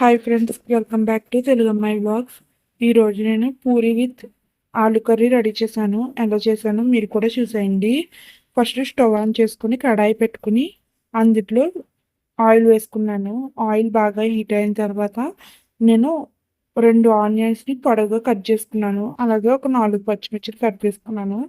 Hi friends welcome back to Telugu Ammayi blogs ఈరోజు నేను puri with aloo curry ready చేశాను. ఎలా చేశాను మీరు కూడా చూసేయండి. ఫస్ట్ స్టవ్ ఆన్ చేసుకుని కడాయి పెట్టుకుని అందులో ఆయిల్ వేసుకున్నాను. ఆయిల్ బాగా హీట్ అయిన తర్వాత నేను రెండు ఆనియన్స్ని పొడవుగా కట్ చేసుకున్నాను. అలాగే ఒక నాలుగు పచ్చిమిర్చి కట్ చేసుకున్నాను.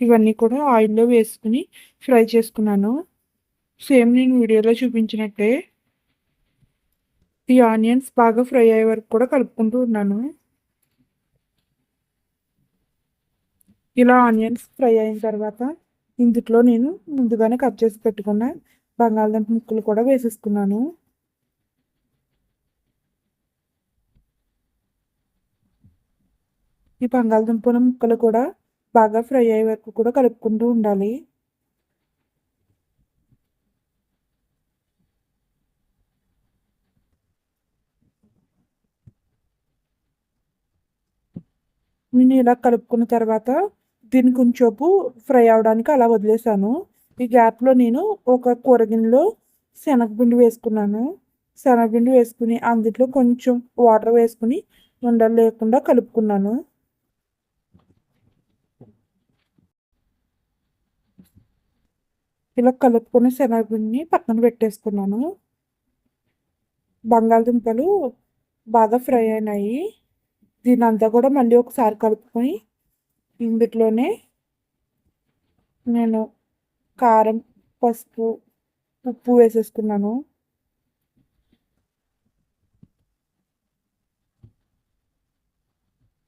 ఇవన్నీ కూడా ఆయిల్లో వేసుకుని ఫ్రై చేసుకున్నాను. సేమ్ నేను వీడియోలో చూపించినట్టే ఈ ఆనియన్స్ బాగా ఫ్రై అయ్యే వరకు కూడా కలుపుకుంటూ ఉన్నాను. ఇలా ఆనియన్స్ ఫ్రై అయిన తర్వాత ఇందులో నేను ముందుగానే కట్ చేసి పెట్టుకున్న బంగాళదుంప ముక్కలు కూడా వేసేసుకున్నాను. ఈ బంగాళదుంపల ముక్కలు కూడా బాగా ఫ్రై అయ్యే వరకు కూడా కలుపుకుంటూ ఉండాలి. నేను ఇలా కలుపుకున్న తర్వాత దీన్ని కొంచెంసేపు ఫ్రై అవడానికి అలా వదిలేసాను ఈ గ్యాప్లో నేను ఒక కూరగిన్నెలో శనగపిండి వేసుకున్నాను. శనగపిండి వేసుకుని అందులో కొంచెం వాటర్ వేసుకుని ఉండలు లేకుండా కలుపుకున్నాను. ఇలా కలుపుకున్న శనగపిండిని పక్కన పెట్టేసుకున్నాను. బంగాళదుంపలు బాగా ఫ్రై అయినాయి. దీని అంతా కూడా మళ్ళీ ఒకసారి కలుపుకొని ఇందులోనే నేను కారం పసుపు ఉప్పు వేసేసుకున్నాను.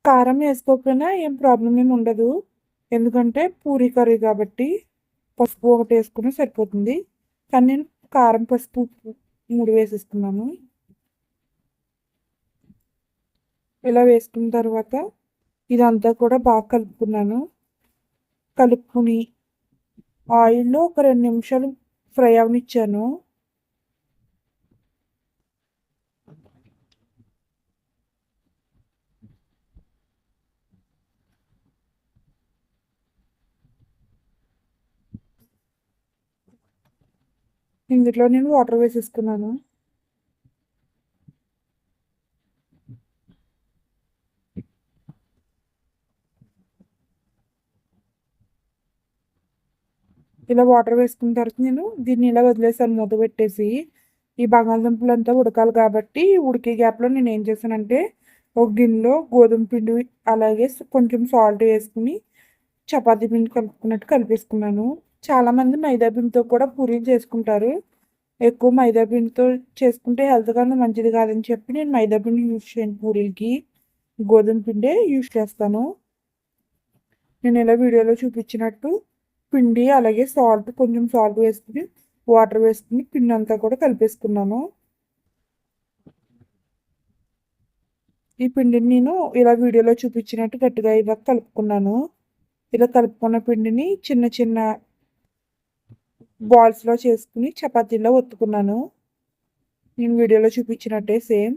కారం వేసుకోకపోయినా ఏం ప్రాబ్లం ఏమి ఉండదు. ఎందుకంటే పూరి కర్రీ కాబట్టి పసుపు ఒకటి వేసుకుని సరిపోతుంది. కానీ నేను కారం పసుపు ఉప్పు మూడు వేసేసుకున్నాను. ఇలా వేసుకున్న తర్వాత ఇదంతా కూడా బాగా కలుపుకున్నాను. కలుపుకుని ఆయిల్లో ఒక రెండు నిమిషాలు ఫ్రై అవనిచ్చాను. ఇందులో నేను వాటర్ వేసేసుకున్నాను. ఇలా వాటర్ వేసుకున్న తర్వాత నేను దీన్ని ఇలా వదిలేసాను మూత పెట్టేసి ఈ బంగాళదుంపలు అంతా ఉడకాలి కాబట్టి ఉడికే గ్యాప్లో నేను ఏం చేశానంటే ఒక గిన్నెలో గోధుమ పిండి అలాగే కొంచెం సాల్ట్ వేసుకుని చపాతీ పిండి కలుపుకున్నట్టు కలిపేసుకున్నాను. చాలామంది మైదా పిండితో కూడా పూరీలు చేసుకుంటారు. ఎక్కువ మైదా పిండితో చేసుకుంటే హెల్త్ కానీ మంచిది కాదని చెప్పి నేను మైదా పిండి యూజ్ చేయను పూరీలకి. గోధుమ పిండే యూజ్ చేస్తాను. నేను ఇలా వీడియోలో చూపించినట్టు పిండి అలాగే సాల్ట్ కొంచెం సాల్ట్ వేసుకుని వాటర్ వేసుకుని పిండి అంతా కూడా కలిపేసుకున్నాను. ఈ పిండిని నేను ఇలా వీడియోలో చూపించినట్టు గట్టిగా ఇలా కలుపుకున్నాను. ఇలా కలుపుకున్న పిండిని చిన్న చిన్న బాల్స్లో చేసుకుని చపాతీలో ఒత్తుకున్నాను. నేను వీడియోలో చూపించినట్టే సేమ్.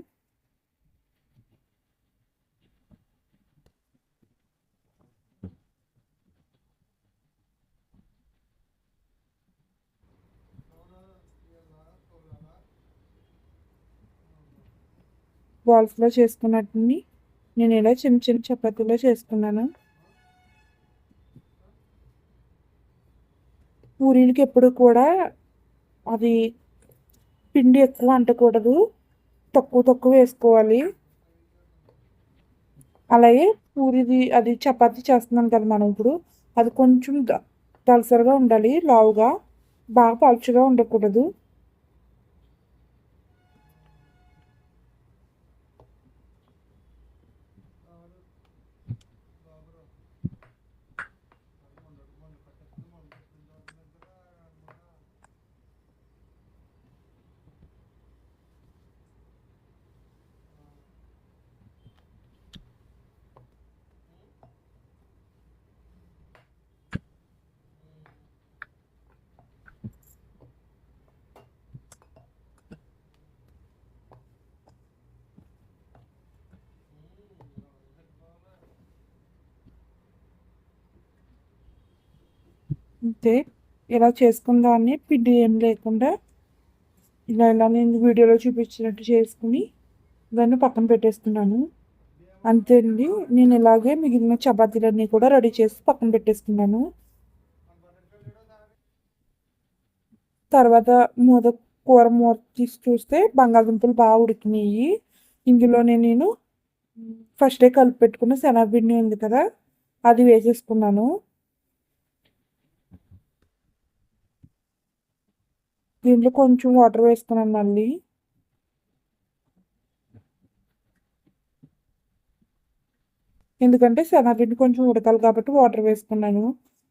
బాల్స్లో చేసుకున్నట్టుని నేను ఇలా చిన్న చిన్న చపాతీలో చేసుకున్నాను. పూరీలకి ఎప్పుడు కూడా అది పిండి ఎక్కువ అంటకూడదు. తక్కువ తక్కువ వేసుకోవాలి. అలాగే పూరిది అది చపాతీ చేస్తున్నాం కదా మనం ఇప్పుడు అది కొంచెం దలసరిగా ఉండాలి లావుగా బాగా పలుచగా ఉండకూడదు. అంతే. ఇలా చేసుకుందాన్ని పిండి ఏం లేకుండా ఇలా ఇలా నేను వీడియోలో చూపించినట్టు చేసుకుని దాన్ని పక్కన పెట్టేస్తున్నాను అంతే అండి నేను ఇలాగే మిగిలిన చపాతీలన్నీ కూడా రెడీ చేసి పక్కన పెట్టేసుకున్నాను. తర్వాత మూత కూర మూత తీసి చూస్తే బంగాళదుంపలు బాగా ఉడికినాయి. ఇందులోనే నేను ఫస్ట్ డే కలిపి పెట్టుకున్న శనగపిండి ఉంది కదా అది వేసేసుకున్నాను. దీంట్లో కొంచెం వాటర్ వేసుకున్నాను మళ్ళీ. ఎందుకంటే శనగపిండి కొంచెం ఉడకాలి కాబట్టి వాటర్ వేసుకున్నాను.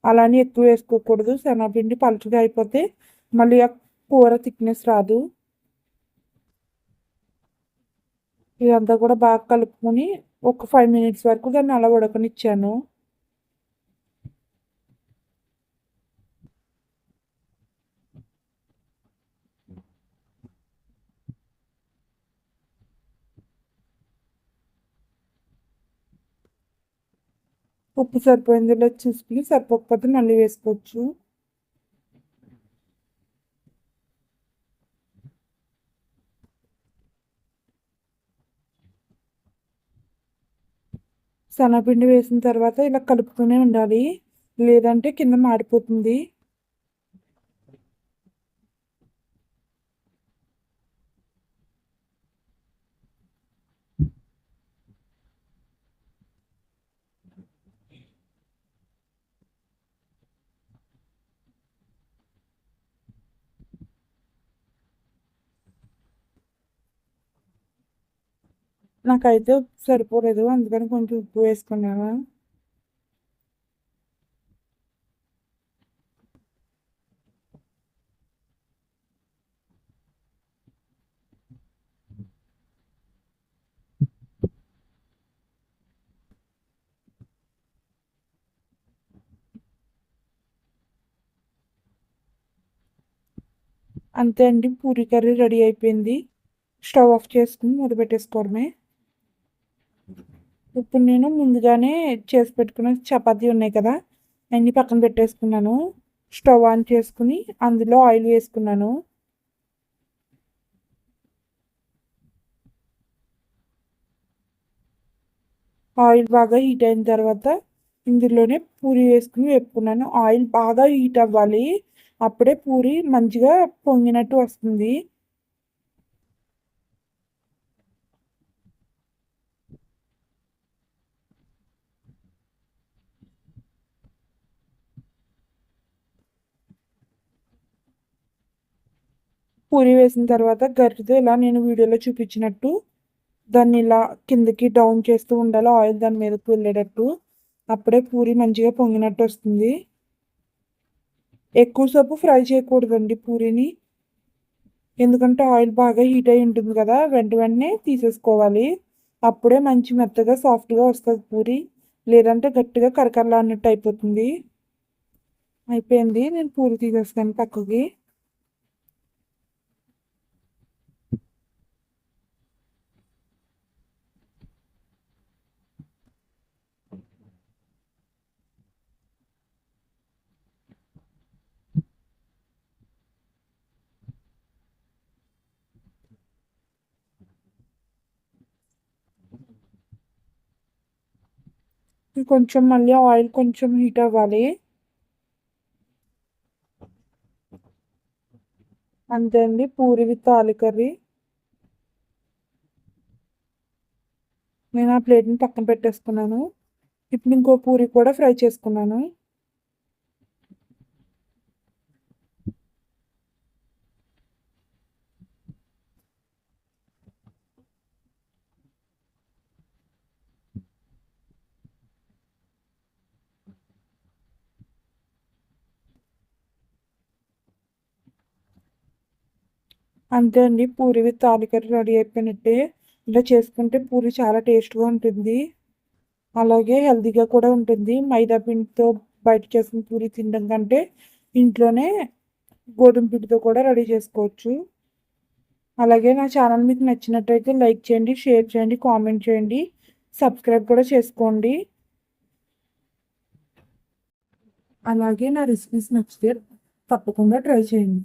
అలానే ఎక్కువ వేసుకోకూడదు. శనగపిండి పలుచగా అయిపోతే మళ్ళీ ఆ కూర థిక్నెస్ రాదు. ఇదంతా కూడా బాగా కలుపుకొని ఒక ఫైవ్ మినిట్స్ వరకు దాన్ని అలా ఉడకనిచ్చాను. ఉప్పు సరిపోయిందో లేదో చూసుకుని సరిపోకపోతే మళ్ళీ వేసుకోవచ్చు. శనగపిండి వేసిన తర్వాత ఇలా కలుపుతూనే ఉండాలి. లేదంటే కింద మాడిపోతుంది. నాకైతే సరిపోలేదు. అందుకని కొంచెం ఉప్పు వేసుకున్నాను. అంతే అండి. పూరి కర్రీ రెడీ అయిపోయింది. స్టవ్ ఆఫ్ చేసుకుని మూత పెట్టేసుకోవడమే. ఇప్పుడు నేను ముందుగానే చేసి పెట్టుకున్న చపాతీ ఉన్నాయి కదా అన్నీ పక్కన పెట్టేసుకున్నాను. స్టవ్ ఆన్ చేసుకుని అందులో ఆయిల్ వేసుకున్నాను. ఆయిల్ బాగా హీట్ అయిన తర్వాత ఇందులోనే పూరి వేసుకుని వేపుకున్నాను. ఆయిల్ బాగా హీట్ అవ్వాలి అప్పుడే పూరి మంచిగా పొంగినట్టు వస్తుంది. పూరి వేసిన తర్వాత గరిటెతో ఇలా నేను వీడియోలో చూపించినట్టు దాన్ని ఇలా కిందకి డౌన్ చేస్తూ ఉండాలి. ఆయిల్ దాని మీదకి వెళ్ళేటట్టు. అప్పుడే పూరి మంచిగా పొంగినట్టు వస్తుంది. ఎక్కువసేపు ఫ్రై చేయకూడదండి పూరిని. ఎందుకంటే ఆయిల్ బాగా హీట్ అయి ఉంటుంది కదా వెంట వెంటనే తీసేసుకోవాలి. అప్పుడే మంచి మెత్తగా సాఫ్ట్గా వస్తుంది పూరి. లేదంటే గట్టిగా కరకరలా అన్నట్టు అయిపోతుంది. అయిపోయింది. నేను పూరి తీసేస్తాను పక్కకి. కొంచెం మళ్ళీ ఆయిల్ కొంచెం హీట్ అవ్వాలి. అంతే అండి పూరి విత్ ఆలు కర్రీ. నేను ఆ ప్లేట్ని పక్కన పెట్టేసుకున్నాను. ఇప్పుడు ఇంకో పూరి కూడా ఫ్రై చేసుకున్నాను. అంతే అండి పూరి విత్ ఆలుకర్రీ రెడీ అయిపోయినట్టే. ఇలా చేసుకుంటే పూరి చాలా టేస్ట్గా ఉంటుంది. అలాగే హెల్తీగా కూడా ఉంటుంది. మైదా పిండితో బయట చేసిన పూరి తినడం కంటే ఇంట్లోనే గోధుమ పిండితో కూడా రెడీ చేసుకోవచ్చు. అలాగే నా ఛానల్ మీకు నచ్చినట్టయితే లైక్ చేయండి షేర్ చేయండి కామెంట్ చేయండి సబ్స్క్రైబ్ కూడా చేసుకోండి. అలాగే నా రెసిపీస్ నచ్చితే తప్పకుండా ట్రై చేయండి.